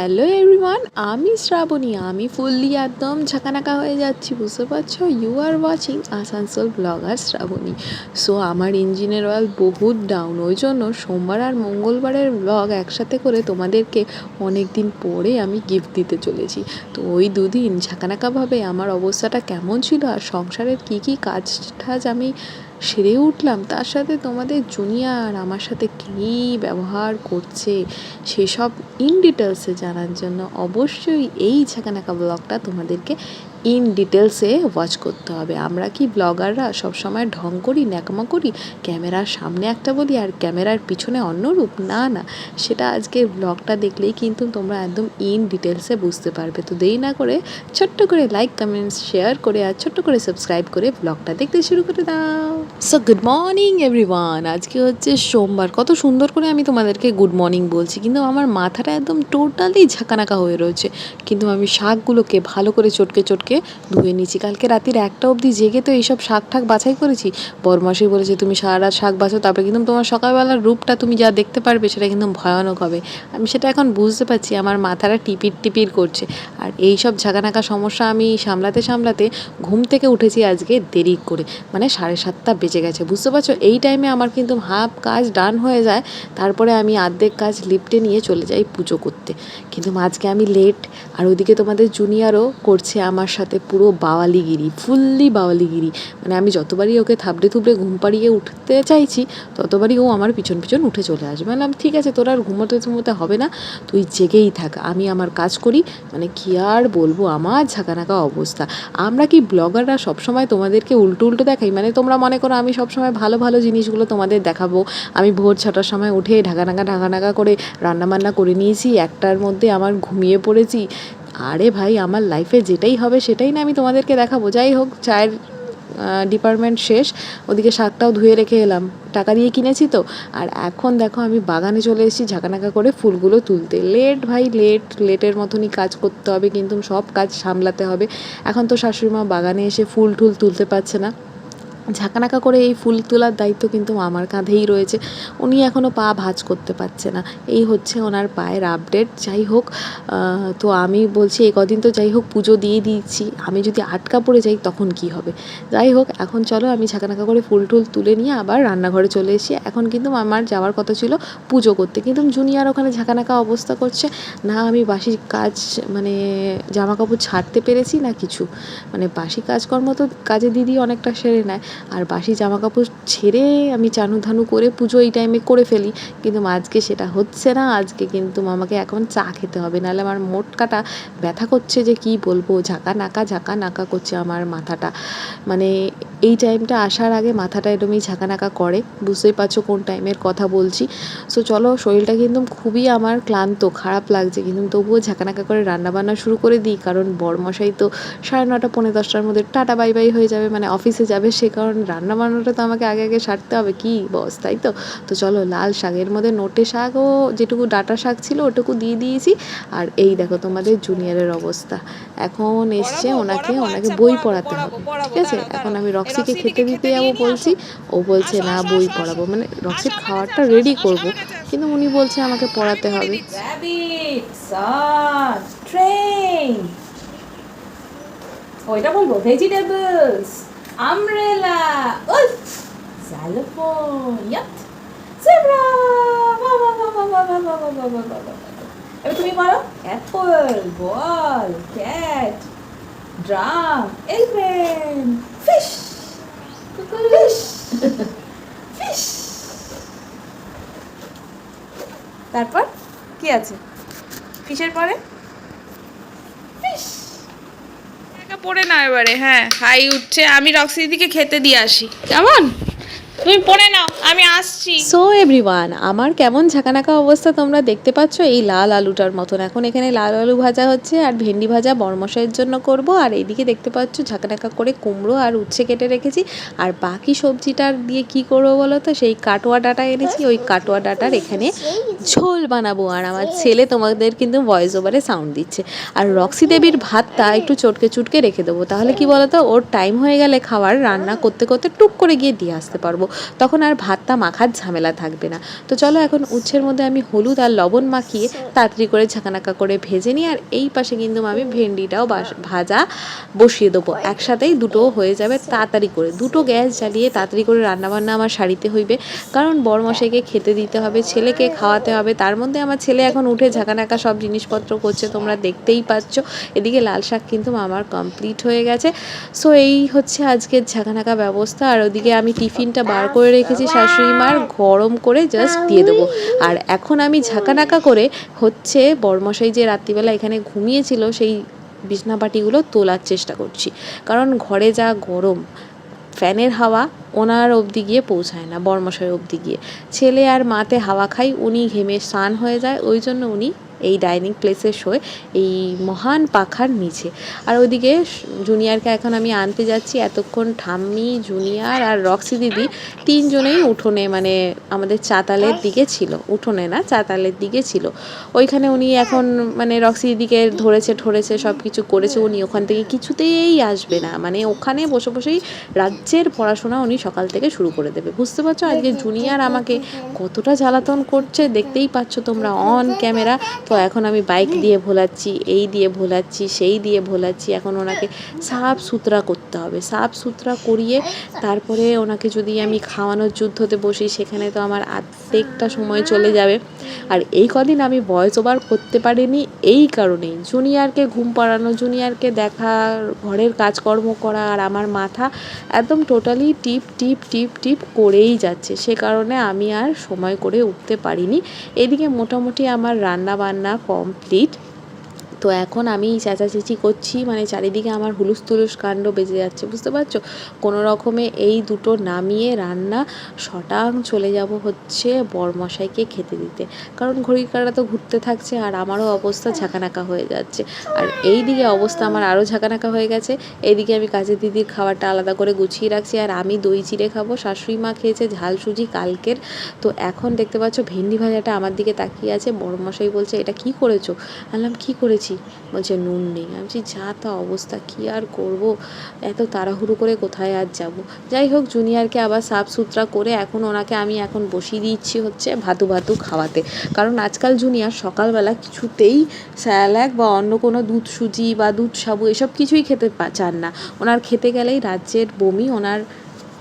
Hello everyone আমি শ্রাবণী। আমি fully একদম ঝাঁকানাকা হয়ে যাচ্ছি, বুঝতে পারছ? You are watching Asansol blogger Shrabani. So আমার ইঞ্জিনের অয়েল বহুত ডাউন ওই জন্য সোমবার আর মঙ্গলবারের ব্লগ একসাথে করে তোমাদেরকে অনেক দিন পরে আমি গিফট দিতে চলেছি। তো ওই দুদিন ঝাঁকানাকাভাবে আমার অবস্থাটা কেমন ছিল আর সংসারের কী কী কাজ টাজ আমি সেরে উঠলাম। তার সাথে তোমাদের জুনিয়র আমার সাথে কী ব্যবহার করছে সেসব ইন ডিটেলসে জানার জন্য অবশ্যই এই ছাকানাকা ব্লগটা তোমাদেরকে ইন ডিটেলসে ওয়াচ করতে হবে। আমরা কি ব্লগাররা সবসময় ঢং করি, ন্যাকমা করি? ক্যামেরার সামনে একটা বলি আর ক্যামেরার পিছনে অন্যরূপ না না। সেটা আজকের ব্লগটা দেখলেই কিন্তু তোমরা একদম ইন ডিটেলসে বুঝতে পারবে। তো দেরি না করে ছোট্ট করে লাইক কমেন্টস শেয়ার করে আর ছোট্ট করে সাবস্ক্রাইব করে ব্লগটা দেখতে শুরু করে দাও। সো গুড মর্নিং এভরিওয়ান আজকে হচ্ছে সোমবার। কত সুন্দর করে আমি তোমাদেরকে গুড মর্নিং বলছি। কিন্তু আমার মাথাটা একদম টোটালি ঝাঁকানাকা হয়ে রয়েছে। কিন্তু আমি শাকগুলোকে ভালো করে চটকে চটকে ধুয়ে নিয়েছি। কালকে রাতির একটা অবধি জেগে তো এইসব শাক ঠাক বাছাই করেছি। বরমাসি বলেছে, তুমি সারা রাত শাক বাছো, তারপরে কিন্তু তোমার সকালবেলার রূপটা তুমি যা দেখতে পারবে, সেটা কিন্তু ভয়ানক হবে। আমি সেটা এখন বুঝতে পারছি, আমার মাথাটা টিপির টিপির করছে। আর এই সব ঝাঁকানাকা সমস্যা আমি সামলাতে সামলাতে ঘুম থেকে উঠেছি আজকে দেরি করে। মানে সাড়ে সাতটা বেজে গেছে। বুঝতে পারছ? এই টাইমে আমার কিন্তু হাফ কাজ ডান হয়ে যায়। তারপরে আমি অর্ধেক কাজ লিফটে নিয়ে চলে যাই পুজো করতে। কিন্তু আজকে আমি লেট আর ওইদিকে তোমাদের জুনিয়রও করছে আমার সাথে পুরো বাওয়ালিগিরি ফুললি বাওয়ালিগিরি। মানে আমি যতবারই ওকে থাবড়ে থুবড়ে ঘুম পাড়িয়ে উঠতে চাইছি, ততবারই ও আমার পিছন পিছন উঠে চলে আসবে। বললাম ঠিক আছে, তোর আর ঘুমোতে ঘুমোতে হবে না, তুই জেগেই থাক, আমি আমার কাজ করি মানে কি আর বলব, আমার ঝাঁকানাকা অবস্থা। আমরা কি ব্লগাররা সবসময় তোমাদেরকে উল্টো উল্টো দেখাই? মানে তোমরা মনে করো আমি সবসময় ভালো ভালো জিনিসগুলো তোমাদের দেখাবো। আমি ভোর ছটার সময় উঠে ঢাকানাকা ঢাকা করে রান্নাবান্না করে নিয়েছি, একটার মধ্যে আমার ঘুমিয়ে পড়েছি আরে ভাই, আমার লাইফে যেটাই হবে সেটাই না আমি তোমাদেরকে দেখাবো। যাই হোক, চায়ের ডিপার্টমেন্ট শেষ, ওদিকে শাকটাও ধুয়ে রেখে এলাম। টাকা দিয়ে কিনেছি তো। আর এখন দেখো, আমি বাগানে চলে এসেছি ঝাঁকানাকা করে ফুলগুলো তুলতে। লেট ভাই লেট লেটের মতনই কাজ করতে হবে, কিন্তু সব কাজ সামলাতে হবে। এখন তো শাশুড়িমা বাগানে এসে ফুল টুল তুলতে পারছে না। ঝাঁকানাকা করে এই ফুল তোলার দায়িত্ব কিন্তু মামার কাঁধেই রয়েছে। উনি এখনও পা ভাঁজ করতে পারছে না। এই হচ্ছে ওনার পায়ের আপডেট যাই হোক তো আমি বলছি এই কদিন তো যাই হোক পুজো দিয়ে দিচ্ছি আমি যদি আটকা পড়ে যাই তখন কি হবে? যাই হোক, এখন চলো আমি ঝাঁকানাকা করে ফুল টুল তুলে নিয়ে আবার রান্নাঘরে চলে এসেছি। এখন কিন্তু আমার যাওয়ার কথা ছিল পুজো করতে। কিন্তু জুনিয়র ওখানে ঝাঁকানাকা অবস্থা করছে। না আমি বাসি কাজ মানে জামা কাপড় ছাড়তে পেরেছি না কিছু। মানে বাসি কাজকর্ম তো কাজে দিদি অনেকটা সেরে নেয়। আর বাসি জামা কাপড় ছেড়ে আমি চানু ধানু করে পুজো এই টাইমে করে ফেলি। কিন্তু আজকে সেটা হচ্ছে না। আজকে কিন্তু আমাকে এখন চা খেতে হবে। নাহলে আমার মোটকাটা ব্যথা করছে যে কি বলব? ঝাঁকা নাকা ঝাঁকা নাকা করছে আমার মাথাটা। মানে এই টাইমটা আসার আগে মাথাটা এরকমই ঝাঁকা নাকা করে। বুঝতেই পারছ কোন টাইমের কথা বলছি। সো চলো, শরীরটা কিন্তু খুবই আমার ক্লান্ত, খারাপ লাগছে। কিন্তু তবুও ঝাঁকানাকা করে রান্না বান্না শুরু করে দিই। কারণ বড়মশাই তো সাড়ে নটা পৌনে দশটার মধ্যে টাটা, বাই বাই হয়ে যাবে। মানে অফিসে যাবে সে কারণে রান্না বান্নাটা তো আমাকে আগে আগে সারতে হবে কি বস তাই তো তো চলো লাল শাকের মধ্যে নোটে শাকও যেটুকু ডাটা শাক ছিল ওটুকু দিয়ে দিয়েছি আর এই দেখো তোমাদের জুনিয়রের অবস্থা এখন এসছে ওনাকে ওনাকে বই পড়াতে হবে ঠিক আছে এখন আমি রক্সিকে খেতে দিতে যাব বলছি ও বলছে না বই পড়াবো মানে রক্সির খাওয়ারটা রেডি করব কিন্তু উনি বলছে আমাকে পড়াতে হবে. ওইটা বলব ভেজিটেবলস আমব্রেলা উফ xylophone বাহ বাহ বাহ বাহ বাহ বাহ বাহ বাহ বাহ বাহ বাহ বাহ। এবার তুমি বলো অ্যাপল বল ক্যাট ড্রাম তারপর কি আছে ফিশের পরে ফিশ একা পড়ে নাও এবারে হ্যাঁ। হাই উঠছে আমি রক্সি দিদিকে খেতে দিয়ে আসি। কেমন? তুমি পড়ে নাও। আমি আসছি। সো এভরিওয়ান আমার কেমন ঝাঁকানাকা অবস্থা তোমরা দেখতে পাচ্ছ? এই লাল আলুটার মতন। এখন এখানে লাল আলু ভাজা হচ্ছে আর ভেন্ডি ভাজা বরমশাইয়ের জন্য করব। আর এইদিকে দেখতে পাচ্ছ, ঝাঁকানাকা করে কুমড়ো আর উচ্ছে কেটে রেখেছি। আর বাকি সবজিটার দিয়ে কি করব বলো তো? সেই কাটোয়া ডাটা এনেছি। ওই কাটোয়া ডাটার এখানে ঝোল বানাবো। আর আমার ছেলে তোমাদের কিন্তু ভয়েস ওভারে সাউন্ড দিচ্ছে। আর রক্সি দেবীর ভাতটা একটু চটকে চুটকে রেখে দেবো। তাহলে কি বলতো ওর টাইম হয়ে গেলে খাবার রান্না করতে করতে টুক করে গিয়ে দিয়ে আসতে পারব। তখন আর ভাতটা মাখার ঝামেলা থাকবে না। তো চলো এখন উচ্ছের মধ্যে আমি হলুদ আর লবণ মাখিয়ে তাড়াতাড়ি করে ঝাঁকানাকা করে ভেজে নিই আর এই পাশে কিন্তু আমি ভেন্ডিটাও ভাজা বসিয়ে দেবো। একসাথেই দুটো হয়ে যাবে তাড়াতাড়ি করে। দুটো গ্যাস জ্বালিয়ে তাড়াতাড়ি করে রান্নাবান্না আমার সারিতে হইবে। কারণ বড়মশাইকে খেতে দিতে হবে ছেলেকে খাওয়াতে হবে তার মধ্যে আমার ছেলে এখন উঠে ঝাঁকানাকা সব জিনিসপত্র করছে তোমরা দেখতেই পাচ্ছ। এদিকে লাল শাক কিন্তু আমার কমপ্লিট হয়ে গেছে। সো এই হচ্ছে আজকের ঝাঁকানাকা ব্যবস্থা আর ওদিকে আমি টিফিনটা বার করে রেখেছি শাশুড়ি মার গরম করে জাস্ট দিয়ে দেবো। আর এখন আমি ঝাঁকানাকা করে হচ্ছে বড়মশাই যে রাত্রিবেলা এখানে ঘুমিয়েছিল, সেই বিছনাপাটিগুলো তোলার চেষ্টা করছি। কারণ ঘরে যা গরম, ফ্যানের হাওয়া ওনার অবধি গিয়ে পৌঁছায় না, বর্মশাই অবধি গিয়ে। ছেলে আর মাতে হাওয়া খাই, উনি ঘেমে স্নান হয়ে যায়, ওই জন্য উনি এই ডাইনিং প্লেসে শোয়, এই মহান পাখার নিচে। আর ওইদিকে জুনিয়রকে এখন আমি আনতে যাচ্ছি, এতক্ষণ ঠাম্মি, জুনিয়র আর রক্সি দিদি তিনজনেই উঠোনে মানে আমাদের চাতালের দিকে ছিল, উঠোনে না, চাতালের দিকে ছিল। ওইখানে উনি এখন মানে রক্সি দিদিকে ধরেছে, ঠরেছে সব কিছু করেছে, উনি ওখান থেকে কিছুতেই আসবে না। মানে ওখানে বসে বসেই রাজ্যের পড়াশোনা উনি সকাল থেকে শুরু করে দেবে। বুঝতে পারছ? আজকে জুনিয়র আমাকে কতটা জ্বালাতন করছে, দেখতেই পাচ্ছ তোমরা অন ক্যামেরা তো এখন আমি বাইক দিয়ে ভোলাচ্ছি, এই দিয়ে ভোলাচ্ছি, সেই দিয়ে ভোলাচ্ছি। এখন ওনাকে সাফ সুতরা করতে হবে। সাফ সুতরা করিয়ে তারপরে ওনাকে যদি আমি খাওয়ানোর যুদ্ধতে বসি, সেখানে তো আমার আর্ধেকটা সময় চলে যাবে। আর এই কদিন আমি ভয়েস ওভার করতে পারিনি এই কারণেই। জুনিয়রকে ঘুম পাড়ানো জুনিয়রকে দেখা, ঘরের কাজকর্ম করা আর আমার মাথা একদম টোটালি টিপ টিপ টিপ টিপ করেই যাচ্ছে। সে কারণে আমি আর সময় করে উঠতে পারিনি। এদিকে মোটামুটি আমার রান্না বান্না কমপ্লিট তো এখন আমি চেঁচাচেঁচি করছি মানে চারিদিকে আমার হুলুস তুলুস কাণ্ড বেজে যাচ্ছে, বুঝতে পারছ? কোনো রকমে এই দুটো নামিয়ে রান্না শটাং চলে যাব হচ্ছে বরমশাইকে খেতে দিতে। কারণ ঘড়ির কাঁটা তো ঘুরতে থাকছে আর আমারও অবস্থা ঝাঁকানাকা হয়ে যাচ্ছে। আর এই দিকে অবস্থা আমার আরও ঝাঁকানাকা হয়ে গেছে। এইদিকে আমি কাজের দিদির খাবারটা আলাদা করে গুছিয়ে রাখছি আর আমি দই চিড়ে খাব, শাশুড়ি মা খেয়েছে ঝাল সুজি কালকের। তো এখন দেখতে পাচ্ছ ভেন্ডি ভাজাটা আমার দিকে তাকিয়ে আছে বড়মশাই বলছে, এটা কি করেছ? আনলাম কি করেছি? বলছে নুন নেই। আমি বলছি, যা তা অবস্থা, কি আর করব? এত তাড়াহুড়ো করে কোথায় আর যাব? যাই হোক, জুনিয়রকে আবার সাফ সুতরা করে এখন ওনাকে আমি এখন বসিয়ে দিচ্ছি হচ্ছে ভাতু ভাতু খাওয়াতে। কারণ আজকাল জুনিয়র সকালবেলা কিছুতেই স্যালাক বা অন্য কোনো দুধ সুজি বা দুধ সাবু এসব কিছুই খেতে চান না। ওনার খেতে গেলেই রাজ্যের বমি, ওনার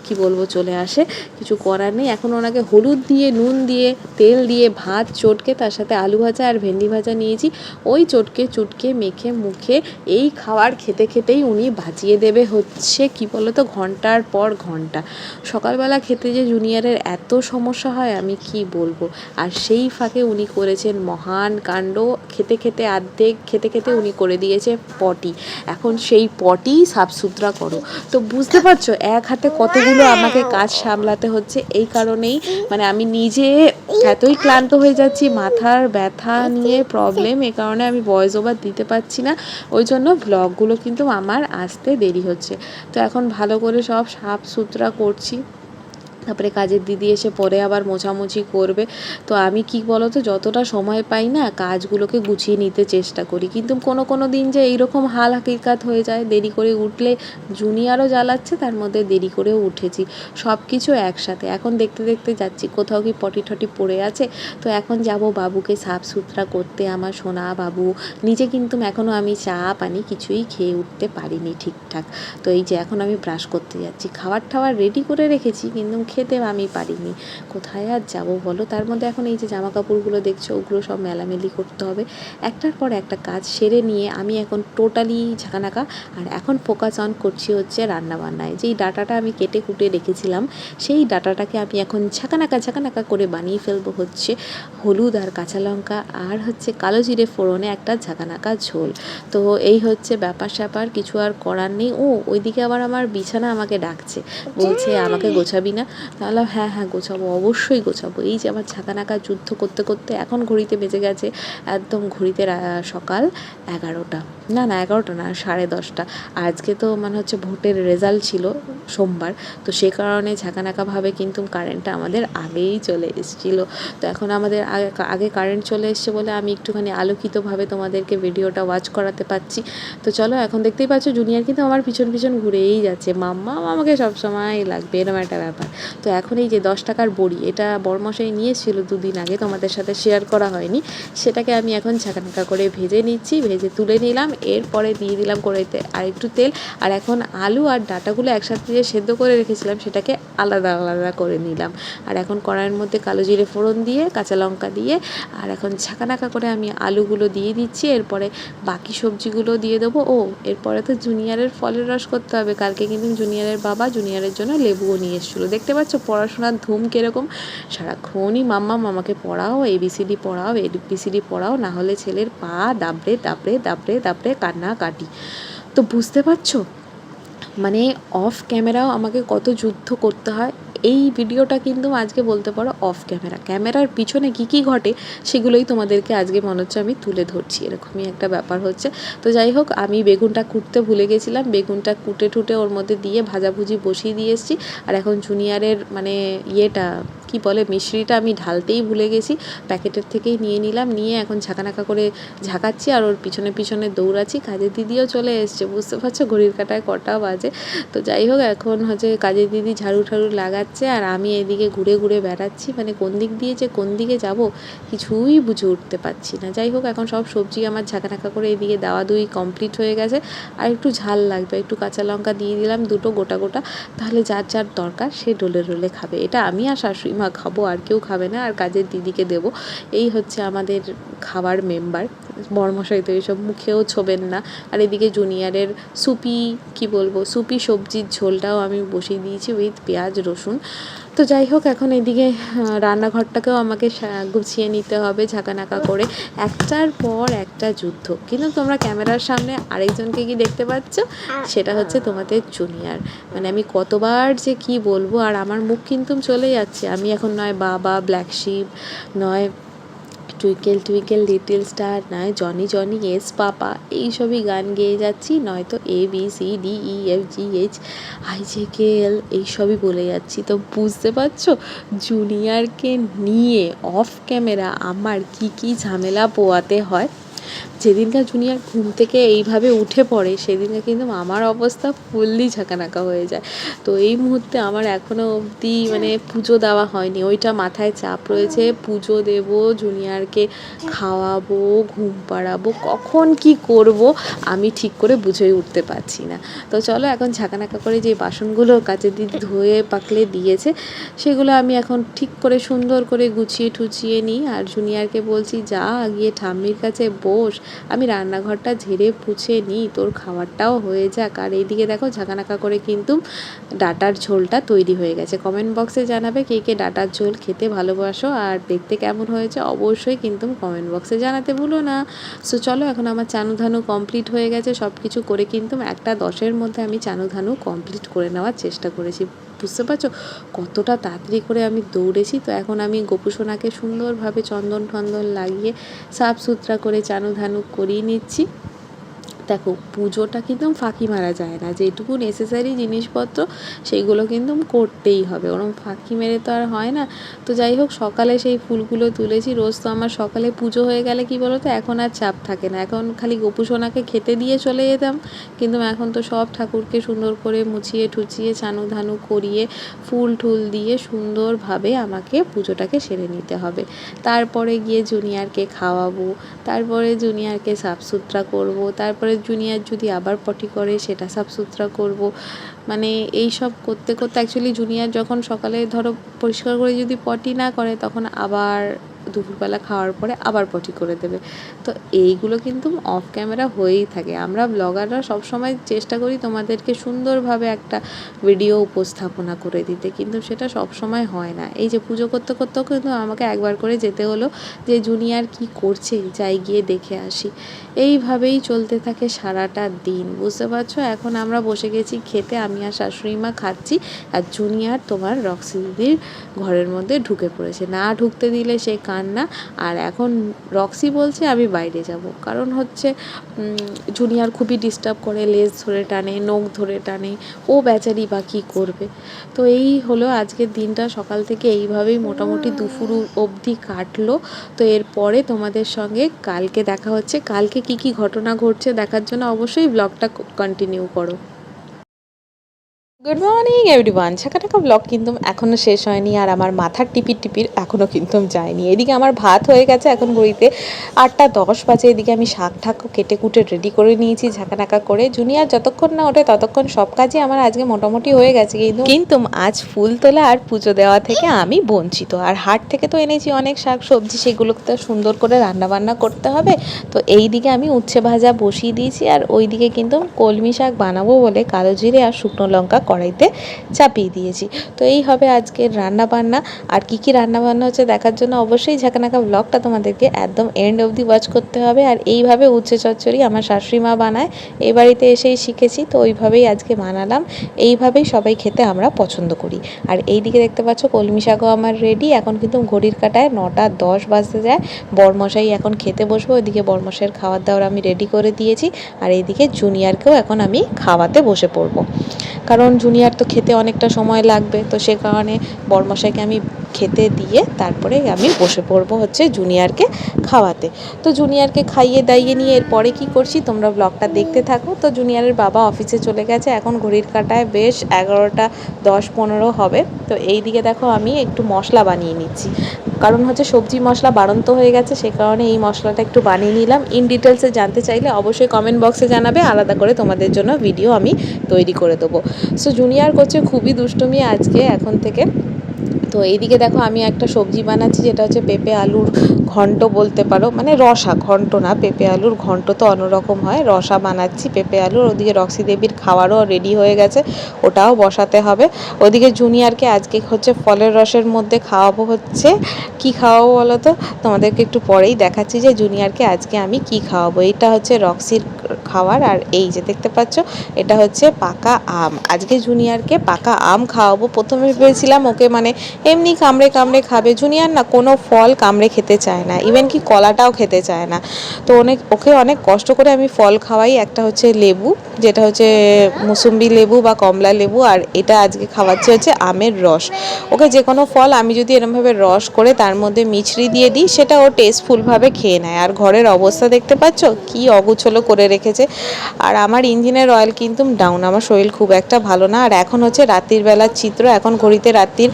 কি বলব, চলে আসে। কিছু করার নেই। এখন ওনাকে হলুদ দিয়ে, নুন দিয়ে, তেল দিয়ে, ভাত, চটকে, তার সাথে আলু ভাজা আর ভেন্ডি ভাজা নিয়েছি। ওই চটকে, চুটকে, মেখে, মুখে এই খাবার খেতে খেতেই উনি ভাজিয়ে দেবে হচ্ছে, কি বলতো, ঘণ্টার পর ঘণ্টা। সকালবেলা খেতে যে জুনিয়রের এত সমস্যা হয়, আমি কি বলব? আর সেই ফাঁকে উনি করেছেন মহান কাণ্ড। খেতে খেতে আর্ধেক, খেতে খেতে উনি করে দিয়েছে পটি। এখন সেই পটি সাফ সুতরা করো। তো বুঝতে পারছ, এক হাতে কতগুলো আমাকে কাজ সামলাতে হচ্ছে এই কারণেই। মানে আমি নিজে এতই ক্লান্ত হয়ে যাচ্ছি, মাথার ব্যথা নিয়ে প্রবলেম এ কারণে আমি ভয়েস ওভার দিতে পারছি না। ওই জন্য ব্লগগুলো কিন্তু আমার আসতে দেরি হচ্ছে। তো এখন ভালো করে সব সাফ সুতরা করছি। তারপরে কাজের দিদি এসে পরে আবার মোছামুছি করবে। তো আমি কি বলো তো যতটা সময় পাই না, কাজগুলোকে গুছিয়ে নিতে চেষ্টা করি। কিন্তু কোনো কোনো দিন যে এইরকম হাল হাকিকাত হয়ে যায়, দেরি করে উঠলে জুনিয়রও জ্বালাচ্ছে, তার মধ্যে দেরি করেও উঠেছি। সব কিছু একসাথে। এখন দেখতে দেখতে যাচ্ছি, কোথাও কি পটি টটি পড়ে আছে। তো এখন যাব বাবুকে সাফ সুতরা করতে আমার সোনা বাবু। নিজে কিন্তু এখনও আমি চা, পানি কিছুই খেয়ে উঠতে পারিনি ঠিকঠাক। তো এই যে এখন আমি ব্রাশ করতে যাচ্ছি। খাবার টাবার রেডি করে রেখেছি, কিন্তু খেতে আমি পারিনি। কোথায় আর যাব বলো? তার মধ্যে এখন এই যে জামা কাপড়গুলো দেখছ, ওগুলো সব মেলামেলি করতে হবে। একটার পর একটা কাজ সেরে নিয়ে আমি এখন টোটালি ঝাঁকানাকা, আর এখন ফোকাস অন করছি হচ্ছে রান্নাবান্নায়। যেই ডাটাটা আমি কেটে কুটে রেখেছিলাম, সেই ডাটাটাকে আমি এখন ঝাঁকানাকা ঝাঁকানাকা করে বানিয়ে ফেলব হচ্ছে হলুদ আর কাঁচা লঙ্কা আর হচ্ছে কালো জিরে ফোড়নে একটা ঝাঁকানাকা ঝোল। তো এই হচ্ছে ব্যাপার স্যাপার, কিছু আর করার নেই। ও, ওইদিকে আবার আমার বিছানা আমাকে ডাকছে। বলছে, আমাকে গোছাবি না। তাহলে হ্যাঁ হ্যাঁ গোছাবো, অবশ্যই গোছাবো। এই যে আমার ছাকানাকা যুদ্ধ করতে করতে এখন ঘড়িতে বেজে গেছে একদম ঘড়িতে সকাল এগারোটা। না না, এগারোটা না, সাড়ে দশটা। আজকে তো মানে হচ্ছে ভোটের রেজাল্ট ছিল সোমবার, তো সে কারণে ঝাঁকানাকাভাবে কিন্তু কারেন্টটা আমাদের আগেই চলে এসেছিল। তো এখন আমাদের আগে আগে কারেন্ট চলে এসছে বলে আমি একটুখানি আলোকিতভাবে তোমাদেরকে ভিডিওটা ওয়াচ করাতে পারছি তো চলো, এখন দেখতেই পাচ্ছ জুনিয়র কিন্তু আমার পিছন পিছন ঘুরেই যাচ্ছে। মাম্মা আমাকে সবসময় লাগবে এরকম একটা ব্যাপার। তো এখন এই যে দশ টাকার বড়ি, এটা বড়মশাই নিয়ে এসেছিল দুদিন আগে, তোমাদের সাথে শেয়ার করা হয়নি। সেটাকে আমি এখন ছাঁকানাকা করে ভেজে নিচ্ছি, ভেজে তুলে নিলাম। এরপরে দিয়ে দিলাম কড়াইতে আর একটু তেল। আর এখন আলু আর ডাটাগুলো একসাথে যে সেদ্ধ করে রেখেছিলাম, সেটাকে আলাদা আলাদা করে নিলাম। আর এখন কড়াইয়ের মধ্যে কালো জিরে ফোড়ন দিয়ে, কাঁচা লঙ্কা দিয়ে, আর এখন ছাঁকানাকা করে আমি আলুগুলো দিয়ে দিচ্ছি। এরপরে বাকি সবজিগুলো দিয়ে দেবো। ও, এরপরে তো জুনিয়রের ফলের রস করতে হবে। কালকে কিন্তু জুনিয়রের বাবা জুনিয়রের জন্য লেবুও নিয়ে এসেছিল। দেখতে পাচ্ছ পড়াশোনার ধুম কীরকম? সারাক্ষণই মাম্মা মামাকে পড়াও এবিসিডি পড়াও এবিসিডি পড়াও, না হলে ছেলের পা দাবড়ে দাবড়ে দাবড়ে দাবড়ে কান্না কাটি। তো বুঝতে পারছ? মানে অফ ক্যামেরাও আমাকে কত যুদ্ধ করতে হয়, এই ভিডিওটা কিন্তু আজকে বলতে পারো অফ ক্যামেরা ক্যামেরার পিছনে কী কী ঘটে, সেগুলোই তোমাদেরকে আজকে মনে হচ্ছে আমি তুলে ধরছি, এরকমই একটা ব্যাপার হচ্ছে। তো যাই হোক, আমি বেগুনটা কুটতে ভুলে গেছিলাম, বেগুনটা কুটে টুটে ওর মধ্যে দিয়ে ভাজাভুজি বসিয়ে দিয়ে এসেছি। আর এখন জুনিয়রের মানে ইয়েটা কি বলে, মিশ্রিটা আমি ঢালতেই ভুলে গেছি। প্যাকেটের থেকেই নিয়ে নিলাম, নিয়ে এখন ঝাঁকানাকা করে ঝাঁকাচ্ছি আর ওর পিছনে পিছনে দৌড়াচ্ছি। কাজের দিদিও চলে এসছে, বুঝতে পারছ? ঘড়ির কাটায় কটা বাজে। তো যাই হোক, এখন হচ্ছে কাজের দিদি ঝাড়ু ঠাড়ু লাগাচ্ছে আর আমি এদিকে ঘুরে ঘুরে বেড়াচ্ছি। মানে কোন দিক দিয়ে যে কোন দিকে যাব কিছুই বুঝে উঠতে পারছি না। যাই হোক, এখন সব সবজি আমার ঝাঁকানাকা করে এদিকে দাওয়া দুই কমপ্লিট হয়ে গেছে। আর একটু ঝাল লাগবে, একটু কাঁচা লঙ্কা দিয়ে দিলাম দুটো গোটা গোটা। তাহলে যার যার দরকার সে ডোলে ডোলে খাবে। এটা আমি আর শাশুড়ি খাব আর কেউ খাবে না আর কাজের দিদিকে দেবো। এই হচ্ছে আমাদের খাবার মেম্বার বড়মশাই তো এইসব মুখেও ছোবেন না। আর এদিকে জুনিয়রের সুপি, কি বলব, সুপি সবজির ঝোলটাও আমি বসিয়ে দিয়েছি উইথ পেঁয়াজ, রসুন। তো যাই হোক, এখন এদিকে রান্নাঘরটাকেও আমাকে গুছিয়ে নিতে হবে ঝাঁকানাকা করে। একটার পর একটা যুদ্ধ। কিন্তু তোমরা ক্যামেরার সামনে আরেকজনকে কি দেখতে পাচ্ছ? সেটা হচ্ছে তোমাদের জুনিয়র। মানে আমি কতবার যে কি বলব, আর আমার মুখ কিন্তু চলে যাচ্ছে। আমি এখন নয় বাবা ব্ল্যাক শিপ নয় টুইকেল টুইকেল, লিটিল স্টার, নয় জনি জনি, এস পাপা, এইসবই গান গেয়ে যাচ্ছি, নয়তো A B C D E F G H I J K L এইসবই বলে যাচ্ছি। তো বুঝতে পারছ? জুনিয়রকে নিয়ে অফ ক্যামেরা আমার কি কি ঝামেলা পোয়াতে হয় যেদিনকার জুনিয়র ঘুম থেকে এইভাবে উঠে পড়ে সেদিনকে কিন্তু আমার অবস্থা ফুললি ঝাঁকানাকা হয়ে যায়। তো এই মুহূর্তে আমার এখনও অবধি মানে পুজো দেওয়া হয়নি। ওইটা মাথায় চাপ রয়েছে। পুজো দেব, জুনিয়রকে খাওয়াবো, ঘুম পাড়াবো, কখন কি করব আমি ঠিক করে বুঝেই উঠতে পারছি না। তো চলো এখন ঝাঁকানাকা করে যে বাসনগুলো কাচের দিদি ধুয়ে পাকলে দিয়েছে, সেগুলো আমি এখন ঠিক করে সুন্দর করে গুছিয়ে টুচিয়ে নিই। আর জুনিয়রকে বলছি, যা গিয়ে ঠাম্মির কাছে বস আমি রান্নাঘরটা ঝেড়ে পুছে নিই, তোর খাবারটাও হয়ে যাক। আর এইদিকে দেখো ঝাঁকানাকা করে কিন্তু ডাটার ঝোলটা তৈরি হয়ে গেছে। কমেন্ট বক্সে জানাবে কে কে ডাটার ঝোল খেতে ভালোবাসো আর দেখতে কেমন হয়েছে অবশ্যই কিন্তু কমেন্ট বক্সে জানাতে ভুলো না। সো চলো এখন আমার চানু ধানু কমপ্লিট হয়ে গেছে। সব কিছু করে কিন্তু একটা দশের মধ্যে আমি চানু ধানু কমপ্লিট করে নেওয়ার চেষ্টা করেছি। বুঝতে পারছ? কতটা তাড়াতাড়ি করে আমি দৌড়েছি। তো এখন আমি গোপুসোনাকে সুন্দরভাবে চন্দন টন্দন লাগিয়ে সাফ সুতরা করে চানু ধানু করিয়ে নিচ্ছি। দেখো, পুজোটা কিন্তু ফাঁকি মারা যায় না। যেটুকু নেসেসারি জিনিসপত্র সেইগুলো কিন্তু করতেই হবে। ওরম ফাঁকি মেরে তো আর হয় না। তো যাই হোক, সকালে সেই ফুলগুলো তুলেছি। রোজ তো আমার সকালে পুজো হয়ে গেলে কি বলো তো এখন আর চাপ থাকে না। এখন খালি গোপুসোনাকে খেতে দিয়ে চলে যেতাম। কিন্তু এখন তো সব ঠাকুরকে সুন্দর করে মুছিয়ে ঠুচিয়ে ছানু ধানু করিয়ে, ফুল টুল দিয়ে সুন্দরভাবে আমাকে পুজোটাকে সেরে নিতে হবে। তারপরে গিয়ে জুনিয়রকে খাওয়াবো, তারপরে জুনিয়রকে সাফ সুতরা করব, তারপরে জুনিয়র যদি আবার পটি করে, সেটা সাফসুতরা করব। মানে এই সব করতে করতে অ্যাকচুয়ালি জুনিয়র যখন সকালে ধরো পরিষ্কার করে যদি পটি না করে, তখন আবার দুপুরবেলা খাওয়ার পরে আবার পটি করে দেবে। তো এইগুলো কিন্তু অফ ক্যামেরা হয়েই থাকে। আমরা ব্লগাররা সবসময় চেষ্টা করি তোমাদেরকে সুন্দরভাবে একটা ভিডিও উপস্থাপনা করে দিতে, কিন্তু সেটা সব সময় হয় না। এই যে পুজো করতে করতেও কিন্তু আমাকে একবার করে যেতে হলো যে, জুনিয়র কি করছে? যাই গিয়ে দেখে আসি। এইভাবেই চলতে থাকে সারাটা দিন। বুঝতে পারছ? এখন আমরা বসে গেছি খেতে। আমি আর শাশুড়ি মা খাচ্ছি আর জুনিয়র তোমার রক্সি দিদির ঘরের মধ্যে ঢুকে পড়েছে। না ঢুকতে দিলে সে কান্না আর এখন রক্সি বলছে আমি বাইরে যাব। কারণ হচ্ছে জুনিয়র খুবই ডিস্টার্ব করে, লেজ ধরে টানে, নখ ধরে টানে, ও বেচারি বা কী করবে? তো এই হলো আজকের দিনটা। সকাল থেকে এইভাবেই মোটামুটি দুপুর অবধি কাটলো। তো এরপরে তোমাদের সঙ্গে কালকে দেখা হচ্ছে। কালকে কি কি ঘটনা ঘটছে দেখার জন্য অবশ্যই ব্লগটা কন্টিনিউ করো। গুড মর্নিং এভরিওয়ান ছাকাটাকা ব্লগ কিন্তু এখনও শেষ হয়নি আর আমার মাথার টিপির টিপির এখনও কিন্তু যায়নি এদিকে আমার ভাত হয়ে গেছে এখন ঘড়িতে আটটা দশ বাজে। এদিকে আমি শাক ঠাকও কেটে কুটে রেডি করে নিয়েছি, ঝাঁকানাকা করে। জুনিয়ার যতক্ষণ না ওঠে ততক্ষণ সব কাজই আমার আজকে মোটামুটি হয়ে গেছে কিন্তু। কিন্তু আজ ফুল তোলা আর পুজো দেওয়া থেকে আমি বঞ্চিত। আর হাট থেকে তো এনেছি অনেক শাক সবজি, সেগুলোকে তো সুন্দর করে রান্না বান্না করতে হবে। তো এই দিকে আমি উচ্ছে ভাজা বসিয়ে দিয়েছি আর ওই দিকে কিন্তু কলমি শাক বানাবো বলে কালো জিরে আর শুকনো লঙ্কা কড়াইতে চাপিয়ে দিয়েছি। তো এই হবে আজকের রান্না বান্না আর কি কি রান্না বান্না হচ্ছে দেখার জন্য অবশ্যই ঝাঁকানাকা ব্লগটা তোমাদেরকে একদম এন্ড অবধি ওয়াচ করতে হবে। আর এইভাবে উচ্ছে চচ্চড়ি আমার শাশুড়ি মা বানায় এই বাড়িতে এসেই শিখেছি, তো ওইভাবেই আজকে বানালাম। এইভাবেই সবাই খেতে আমরা পছন্দ করি। আর এই দিকে দেখতে পাচ্ছ কলমি শাকও আমার রেডি এখন কিন্তু ঘড়ির কাটায় নটা দশ বাজতে যায়। বরমশাই এখন খেতে বসবো, ওইদিকে বরমশাইয়ের খাওয়ার দাওয়ার আমি রেডি করে দিয়েছি। আর এইদিকে জুনিয়রকেও এখন আমি খাওয়াতে বসে পড়ব। কারণ জুনিয়র তো খেতে অনেকটা সময় লাগবে, তো সে কারণে বরমশাইকে আমি খেতে দিয়ে তারপরে আমি বসে পড়ব হচ্ছে জুনিয়রকে খাওয়াতে। তো জুনিয়রকে খাইয়ে দাইয়ে নিয়ে এরপরে কি করছি, তোমরা ব্লগটা দেখতে থাকো। তো জুনিয়রের বাবা অফিসে চলে গেছে, এখন ঘড়ির কাটায় বেশ এগারোটা দশ পনেরো হবে। তো এই দিকে দেখো আমি একটু মশলা বানিয়ে নিচ্ছি। কারণ হচ্ছে সবজি মশলা বাড়ন্ত হয়ে গেছে, সে কারণে এই মশলাটা একটু বানিয়ে নিলাম। ইন ডিটেলসে জানতে চাইলে অবশ্যই কমেন্ট বক্সে জানাবে, আলাদা করে তোমাদের জন্য ভিডিও আমি তৈরি করে দেবো। সো জুনিয়র করছে খুবই দুষ্টুমি আজকে, এখন থেকে। তো এইদিকে দেখো আমি একটা সবজি বানাচ্ছি, যেটা হচ্ছে পেঁপে আলুর ঘন্ট বলতে পারো। মানে রসা, ঘন্ট না, পেঁপে আলুর ঘন্ট তো অন্যরকম হয়। রসা বানাচ্ছি, পেঁপে আলুর, ওদিকে রক্সি দেবীর খাওয়ারও রেডি হয়ে গেছে, ওটাও বসাতে হবে। ওদিকে জুনিয়রকে আজকে হচ্ছে ফলের রসের মধ্যে খাওয়াবো হচ্ছে। কি খাওয়াবো বলো তো? তোমাদেরকে একটু পরেই দেখাচ্ছি যে জুনিয়রকে আজকে আমি কি খাওয়াবো। এটা হচ্ছে রক্সির খাওয়ার, আর এই যে দেখতে পাচ্ছ, এটা হচ্ছে পাকা আম। আজকে জুনিয়রকে পাকা আম খাওয়াবো। প্রথমে ভেবেছিলাম ওকে মানে এমনি কামড়ে কামড়ে খাবে। জুনিয়ার না, কোনো ফল কামড়ে খেতে চায় না। ইভেন কি কলাটাও খেতে চায় না। তো অনেক, ওকে অনেক কষ্ট করে আমি ফল খাওয়াই। একটা হচ্ছে লেবু, যেটা হচ্ছে মুসুম্বি লেবু বা কমলা লেবু, আর এটা আজকে খাওয়াচ্ছি হচ্ছে আমের রস। ওকে যে কোনো ফল আমি যদি এরমভাবে রস করে তার মধ্যে মিছরি দিয়ে দিই, সেটা ও টেস্টফুলভাবে খেয়ে নেয়। আর ঘরের অবস্থা দেখতে পাচ্ছ, কি অগুছলো করে রেখেছে। আর আমার ইঞ্জিনের অয়েল কিন্তু ডাউন আমার শরীর খুব একটা ভালো না। আর এখন হচ্ছে রাত্রির বেলার চিত্র। এখন ঘড়িতে রাত্রির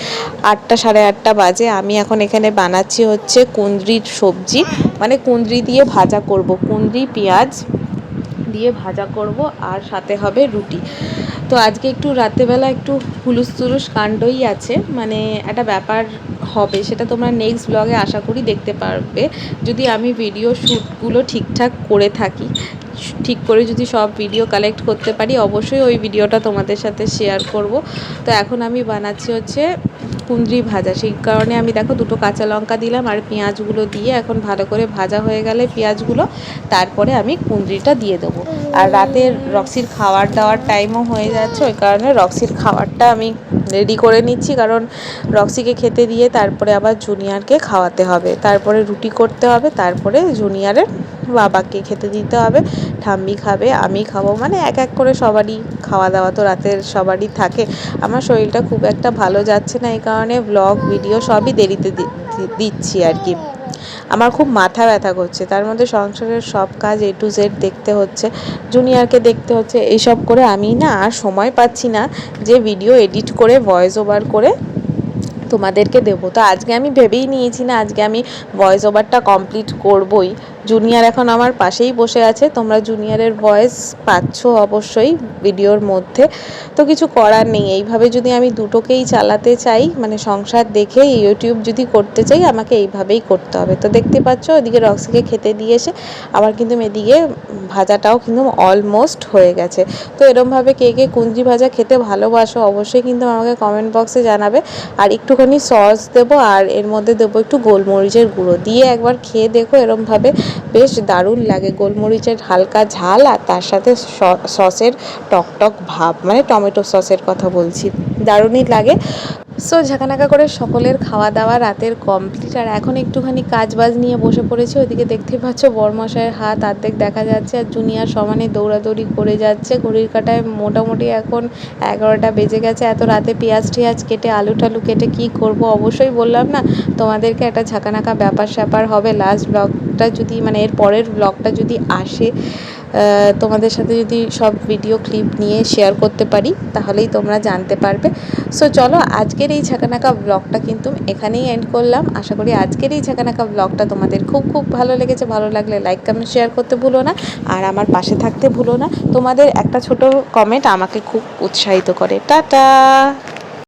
আটটা সাড়ে আটটা বাজে। আমি এখন এখানে বানাচ্ছি হচ্ছে কুঁদরির সবজি। মানে কুঁদরি দিয়ে ভাজা করব। কুঁদরি, পেঁয়াজ দিয়ে ভাজা করব আর সাথে হবে রুটি। তো আজকে একটু রাত্রেবেলা একটু হুলুস তুলুস কাণ্ডই আছে। মানে একটা ব্যাপার হবে, সেটা তোমরা নেক্সট ব্লগে আশা করি দেখতে পারবে। যদি আমি ভিডিও শ্যুটগুলো ঠিকঠাক করে থাকি, ঠিক করে যদি সব ভিডিও কালেক্ট করতে পারি, অবশ্যই ওই ভিডিওটা তোমাদের সাথে শেয়ার করব। তো এখন আমি বানাচ্ছি হচ্ছে কুঁদরি ভাজা। সেই কারণে আমি দেখো দুটো কাঁচা লঙ্কা দিলাম আর পেঁয়াজগুলো দিয়ে এখন ভালো করে ভাজা হয়ে গেলে পেঁয়াজগুলো তারপরে আমি কুঁদরিটা দিয়ে দেবো। আর রাতের রক্সির খাওয়ার দাওয়ার টাইমও হয়ে যাচ্ছে, ওই কারণে রক্সির খাবারটা আমি রেডি করে নিচ্ছি, কারণ রক্সিকে খেতে দিয়ে তারপরে আবার জুনিয়রকে খাওয়াতে হবে। তারপরে রুটি করতে হবে, তারপরে জুনিয়রের বাবাকে খেতে দিতে হবে। ঠাম্মি খাবে, আমি খাব মানে এক এক করে সবারই খাওয়া দাওয়া তো রাতের সবারই থাকে। আমার শরীরটা খুব একটা ভালো যাচ্ছে না, এই কারণে ব্লগ ভিডিও সবই দেরিতে দিচ্ছি আর কি। আমার খুব মাথা ব্যথা করছে, তার মধ্যে সংসারের সব কাজ এ টু জেড দেখতে হচ্ছে জুনিয়রকে দেখতে হচ্ছে, এইসব করে আমি না আর সময় পাচ্ছি না যে ভিডিও এডিট করে ভয়েস ওভার করে তোমাদেরকে দেবো। তো আজকে আমি ভেবেই নিয়েছি না, আজকে আমি ভয়েস ওভারটা কমপ্লিট করবই। জুনিয়র এখন আমার পাশেই বসে আছে। তোমরা জুনিয়রের ভয়েস পাচ্ছ অবশ্যই ভিডিওর মধ্যে। তো কিছু করার নেই। এইভাবে যদি আমি দুটোকেই চালাতে চাই মানে সংসার দেখে ইউটিউব যদি করতে চাই, আমাকে এইভাবেই করতে হবে। তো দেখতে পাচ্ছ ওদিকে রক্সিকে খেতে দিয়ে এসে আবার কিন্তু এদিকে ভাজাটাও কিন্তু অলমোস্ট হয়ে গেছে। তো এরমভাবে কে কে কুঞ্জি ভাজা খেতে ভালোবাসো অবশ্যই কিন্তু আমাকে কমেন্ট বক্সে জানাবে। আর একটুখানি সস দেবো, আর এর মধ্যে দেবো একটু গোলমরিচের গুঁড়ো। দিয়ে একবার খেয়ে দেখো এরমভাবে বেশ দারুণ লাগে। গোলমরিচের হালকা ঝাল আর তার সাথে সসের টকটক ভাব। মানে টমেটো সসের কথা বলছি। দারুণই লাগে। সো ঝাঁকানাকা করে সকলের খাওয়া দাওয়া রাতের কমপ্লিট আর এখন একটুখানি কাজ বাজ নিয়ে বসে পড়েছি। ওইদিকে দেখতেই পাচ্ছ বরমশাইয়ের হাত অর্ধেক দেখা যাচ্ছে আর জুনিয়র সমানে দৌড়াদৌড়ি করে যাচ্ছে। ঘড়ির কাটায় মোটামুটি এখন এগারোটা বেজে গেছে। এত রাতে পেঁয়াজ টিয়াজ কেটে, আলু টালু কেটে কি করব? অবশ্যই বললাম না, তোমাদেরকে একটা ঝাঁকানাকা ব্যাপার স্যাপার হবে। লাস্ট ব্লগটা যদি মানে এর পরের ব্লগটা যদি আসে তোমাদের সাথে যদি সব ভিডিও ক্লিপ নিয়ে শেয়ার করতে পারি, তাহলেই তোমরা জানতে পারবে। সো চলো আজকের এই ঝাঁকানাকা ব্লগটা কিন্তু এখানেই এন্ড করলাম। আশা করি আজকের এই ঝাঁকানাকা ব্লগটা তোমাদের খুব খুব ভালো লেগেছে। ভালো লাগলে লাইক কমেন্ট শেয়ার করতে ভুলো না। আর আমার পাশে থাকতে ভুলো না। তোমাদের একটা ছোট কমেন্ট আমাকে খুব উৎসাহিত করে। টাটা!